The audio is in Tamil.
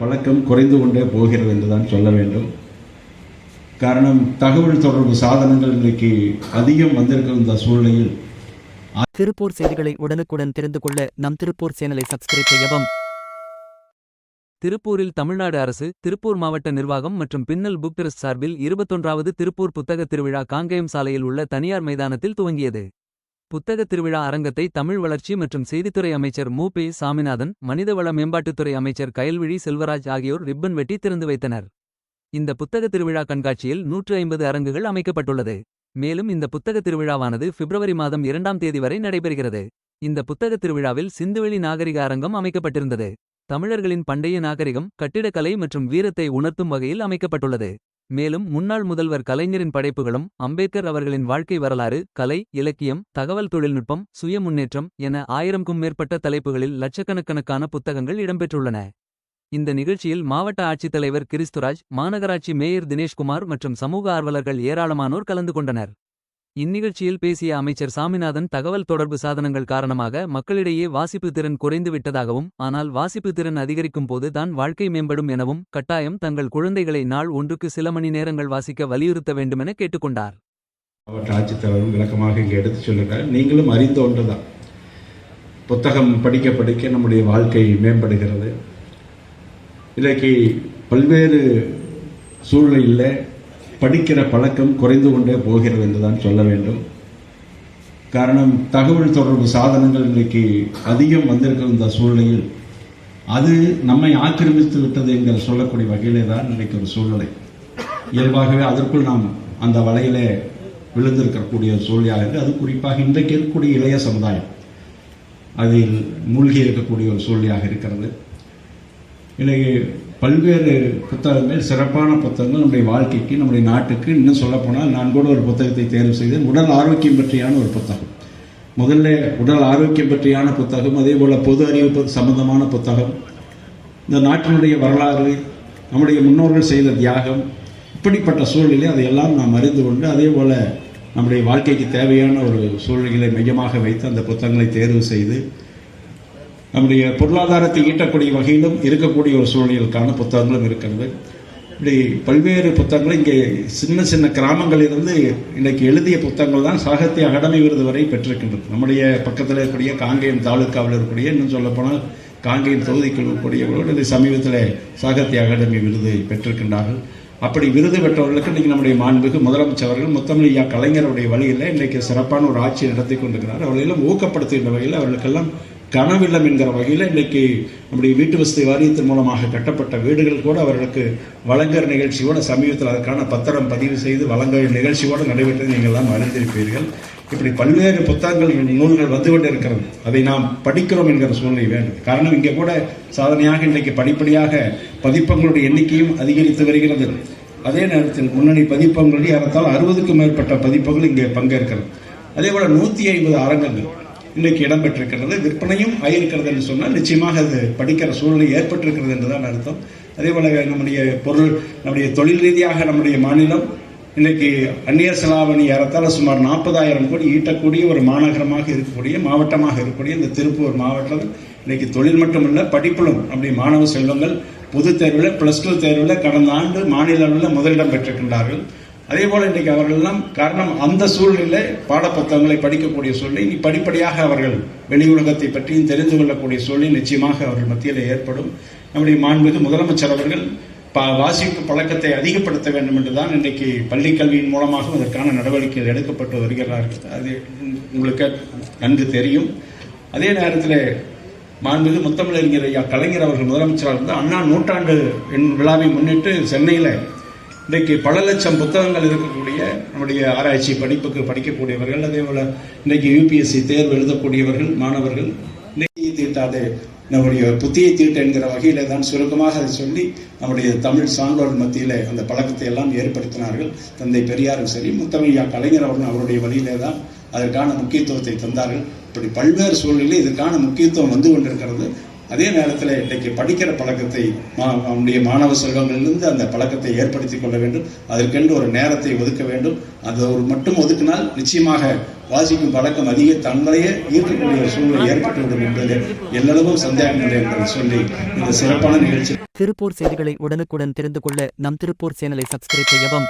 பழக்கம் குறைந்து கொண்டே போகிறது என்றுதான் சொல்ல வேண்டும். காரணம் தகவல் தொடர்பு சாதனங்கள் இன்றைக்கு அதிகம் வந்திருக்கிற இந்த சூழ்நிலையில் திருப்பூர் செய்திகளை உடனுக்குடன் தெரிந்து கொள்ள நம் திருப்பூர் சேனலை சப்ஸ்கிரைப் செய்யவும். திருப்பூரில் தமிழ்நாடு அரசு திருப்பூர் மாவட்ட நிர்வாகம் மற்றும் பின்னல் புக் ட்ரஸ்ட் சார்பில் இருபத்தொன்றாவது திருப்பூர் புத்தக திருவிழா காங்கேயம் சாலையில் உள்ள தனியார் மைதானத்தில் துவங்கியது. புத்தக திருவிழா அரங்கத்தை தமிழ் வளர்ச்சி மற்றும் செய்தித்துறை அமைச்சர் மு. பி. சாமிநாதன் மனிதவள மேம்பாட்டுத்துறை அமைச்சர் கயல்விழி செல்வராஜ் ஆகியோர் ரிப்பன் வெட்டி திறந்து வைத்தனர். இந்த புத்தக திருவிழா கண்காட்சியில் நூற்று ஐம்பது அரங்குகள் அமைக்கப்பட்டுள்ளது. மேலும் இந்த புத்தக திருவிழாவானது பிப்ரவரி மாதம் இரண்டாம் தேதி வரை நடைபெறுகிறது. இந்த புத்தக திருவிழாவில் சிந்துவெளி நாகரிக அரங்கம் அமைக்கப்பட்டிருந்தது. தமிழர்களின் பண்டைய நாகரிகம் கட்டிடக்கலை மற்றும் வீரத்தை உணர்த்தும் வகையில் அமைக்கப்பட்டுள்ளது. மேலும் முன்னாள் முதல்வர் கலைஞரின் படைப்புகளும் அம்பேத்கர் அவர்களின் வாழ்க்கை வரலாறு கலை இலக்கியம் தகவல் தொழில்நுட்பம் சுய முன்னேற்றம் என ஆயிரம்க்கும் மேற்பட்ட தலைப்புகளில் லட்சக்கணக்கணக்கான புத்தகங்கள் இடம்பெற்றுள்ளன. இந்த நிகழ்ச்சியில் மாவட்ட ஆட்சித்தலைவர் கிறிஸ்துராஜ் மாநகராட்சி மேயர் தினேஷ்குமார் மற்றும் சமூக ஆர்வலர்கள் ஏராளமானோர் கலந்து கொண்டனர். இந்நிகழ்ச்சியில் பேசிய அமைச்சர் சாமிநாதன் தகவல் தொடர்பு சாதனங்கள் காரணமாக மக்களிடையே வாசிப்பு திறன் குறைந்து விட்டதாகவும் ஆனால் வாசிப்பு திறன் அதிகரிக்கும் போது தான் வாழ்க்கை மேம்படும் எனவும் கட்டாயம் தங்கள் குழந்தைகளை நாள் ஒன்றுக்கு சில மணி நேரங்கள் வாசிக்க வலியுறுத்த வேண்டுமென கேட்டுக்கொண்டார். மாவட்ட ஆட்சித்தலைவரும் விளக்கமாக இங்கே எடுத்துச் சொல்லுகிறார். நீங்களும் அறிந்த ஒன்றுதான். புத்தகம் படிக்க படிக்க நம்முடைய வாழ்க்கை மேம்படுகிறது. இன்றைக்கு பல்வேறு சூழ்நிலையில் படிக்கிற பழக்கம் குறைந்து கொண்டே போகிறது என்றுதான் சொல்ல வேண்டும். காரணம் தகவல் தொடர்பு சாதனங்கள் இன்றைக்கு அதிகம் வந்திருக்கிற இந்த சூழ்நிலையில் அது நம்மை ஆக்கிரமித்து விட்டது என்கிற சொல்லக்கூடிய வகையிலே தான் இன்றைக்கு ஒரு சூழ்நிலை. இயல்பாகவே அதற்குள் நாம் அந்த வலையிலே விழுந்திருக்கக்கூடிய சூழ்நிலையாக இருக்கு. அது குறிப்பாக இன்றைக்கு இருக்கக்கூடிய இளைய சமுதாயம். அதில் மூழ்கி இருக்கக்கூடிய ஒரு சூழ்நிலையாக இருக்கிறது. இன்னைக்கு பல்வேறு புத்தகங்கள் சிறப்பான புத்தகங்கள் நம்முடைய வாழ்க்கைக்கு நம்முடைய நாட்டுக்கு இன்னும் சொல்லப்போனால் நான் கூட ஒரு புத்தகத்தை தேர்வு செய்தேன். உடல் ஆரோக்கியம் பற்றியான ஒரு புத்தகம். முதல்ல உடல் ஆரோக்கியம் பற்றியான புத்தகம் அதே போல் பொது அறிவு சம்பந்தமான புத்தகம். இந்த நாட்டினுடைய வரலாறு நம்முடைய முன்னோர்கள் செய்த தியாகம் இப்படிப்பட்ட சூழ்நிலை அதையெல்லாம் நாம் அறிந்து கொண்டு அதே போல் நம்முடைய வாழ்க்கைக்கு தேவையான ஒரு சூழ்நிலை மையமாக வைத்து அந்த புத்தகங்களை தேர்வு செய்து நம்முடைய பொருளாதாரத்தை ஈட்டக்கூடிய வகையிலும் இருக்கக்கூடிய ஒரு சூழ்நிலைக்கான புத்தகங்களும் இருக்கிறது. இப்படி பல்வேறு புத்தகங்கள் இங்கே சின்ன சின்ன கிராமங்களிலிருந்து இன்றைக்கு எழுதிய புத்தகங்கள் தான் சாகித்ய அகாடமி விருது வரை பெற்றிருக்கின்றது. நம்முடைய பக்கத்தில் இருக்கக்கூடிய காங்கேயம் தாலுக்காவில் இருக்கக்கூடிய இன்னும் சொல்லப்போனால் காங்கேயம் தொகுதிக்குள் இருக்கக்கூடியவர்கள் இது சமீபத்தில் சாகித்ய அகாடமி விருது பெற்றிருக்கின்றார்கள். அப்படி விருது பெற்றவர்களுக்கு இன்றைக்கி நம்முடைய மாண்புக்கு முதலமைச்சர் அவர்கள் முத்தமிழையா கலைஞருடைய வழியில் இன்றைக்கு சிறப்பான ஒரு ஆட்சி நடத்தி கொண்டிருக்கிறார். அவர்களெல்லாம் ஊக்கப்படுத்துகின்ற வகையில் அவர்களுக்கெல்லாம் கனவில்லம் என்கிற வகையில் இன்றைக்கி நம்முடைய வீட்டு வசதி வாரியத்தின் மூலமாக கட்டப்பட்ட வீடுகள் கூட அவர்களுக்கு வழங்குகிற நிகழ்ச்சியோடு சமீபத்தில் அதற்கான பத்திரம் பதிவு செய்து வழங்குகிற நிகழ்ச்சியோடு நடைபெற்றது நீங்கள் எல்லாம் அறிந்திருப்பீர்கள். இப்படி பல்வேறு புத்தகங்கள் நூல்கள் வந்து கொண்டு இருக்கிறது அதை நாம் படிக்கிறோம் என்கிற சூழ்நிலை வேண்டும். காரணம் இங்கே கூட சாதனையாக இன்றைக்கு படிப்படியாக பதிப்பங்களுடைய எண்ணிக்கையும் அதிகரித்து வருகிறது. அதே நேரத்தில் முன்னணி பதிப்பங்களுடைய ஏறத்தால் அறுபதுக்கும் மேற்பட்ட பதிப்பங்கள் இங்கே பங்கேற்கிறது. அதே போல் நூற்றி ஐம்பது அரங்கங்கள். இன்றைக்கு இடம்பெற்றிருக்கிறது. விற்பனையும் ஆயிருக்கிறது என்று சொன்னால் நிச்சயமாக அது படிக்கிற சூழ்நிலை ஏற்பட்டிருக்கிறது என்றுதான் அர்த்தம். அதே போல நம்முடைய பொருள் நம்முடைய தொழில் ரீதியாக நம்முடைய மாநிலம் இன்றைக்கு அந்நிய செலாவணி ஏறத்தால் சுமார் நாற்பதாயிரம் கோடி ஈட்டக்கூடிய ஒரு மாநகரமாக இருக்கக்கூடிய மாவட்டமாக இருக்கக்கூடிய இந்த திருப்பூர் மாவட்டம். இன்றைக்கு தொழில் மட்டுமல்ல படிப்பிலும் அப்படி மாணவ செல்வங்கள் பொது தேர்வில் பிளஸ் டூ தேர்வில் கடந்த ஆண்டு மாநில அளவில் முதலிடம் பெற்றிருக்கின்றார்கள். அதே போல இன்றைக்கு அவர்கள் எல்லாம் காரணம் அந்த சூழ்நிலை பாடப்புத்தகங்களை படிக்கக்கூடிய சூழ்நிலை இனி படிப்படியாக அவர்கள் வெளி உலகத்தை பற்றியும் தெரிந்து கொள்ளக்கூடிய சூழ்நிலை நிச்சயமாக அவர்கள் மத்தியில் ஏற்படும். நம்முடைய மாண்புமிகு முதலமைச்சர் அவர்கள் வாசிப்பு பழக்கத்தை அதிகப்படுத்த வேண்டும் என்றுதான் இன்றைக்கு பள்ளிக்கல்வியின் கல்வியின் அதற்கான நடவடிக்கைகள் எடுக்கப்பட்டு வருகிறார்கள் அது உங்களுக்கு நன்கு தெரியும். அதே நேரத்தில் மாண்புமிகு முத்தமிழறிஞர் ஐயா கலைஞர் அவர்கள் முதலமைச்சராக இருந்தால் அண்ணா நூற்றாண்டு என் விழாவை முன்னிட்டு சென்னையில் இன்றைக்கு பல லட்சம் புத்தகங்கள் இருக்கக்கூடிய நம்முடைய ஆராய்ச்சி படிப்புக்கு படிக்கக்கூடியவர்கள் அதே போல இன்றைக்கு யூபிஎஸ்சி தேர்வு எழுதக்கூடியவர்கள் மாணவர்கள் இன்னைக்கு தீட்டாது நம்முடைய புத்தியை தீட்டு என்கிற வகையில தான் சுருக்கமாக அதை சொல்லி நம்முடைய தமிழ் சான்றோர் மத்தியில அந்த பழக்கத்தை எல்லாம் ஏற்படுத்தினார்கள். தந்தை பெரியாரும் சரி முத்தமையா கலைஞர் அவர்கள் அவருடைய வழியிலே தான் அதற்கான முக்கியத்துவத்தை தந்தார்கள். இப்படி பல்வேறு சூழ்நிலை இதற்கான முக்கியத்துவம் வந்து கொண்டிருக்கிறது. அதே நேரத்தில் இன்றைக்கு படிக்கிற பழக்கத்தை மா- நம்முடைய மாணவ செல்வங்களிலிருந்து அந்த பழக்கத்தை ஏற்படுத்திக் கொள்ள வேண்டும். அதற்கென்று ஒரு நேரத்தை ஒதுக்க வேண்டும். அது ஒரு மட்டும் ஒதுக்கினால் நிச்சயமாக வாசிக்கும் பழக்கம் அதிக தங்களையே ஈர்க்கக்கூடிய சூழ்நிலை ஏற்பட்டுவிடும் என்பது எல்லளவும் சந்தேகமில்லை என்று சொல்லி இந்த சிறப்பான நிகழ்ச்சி திருப்பூர் செய்திகளை உடனுக்குடன் தெரிந்து கொள்ள நம் திருப்பூர் சேனலை சப்ஸ்கிரைப் செய்யவும்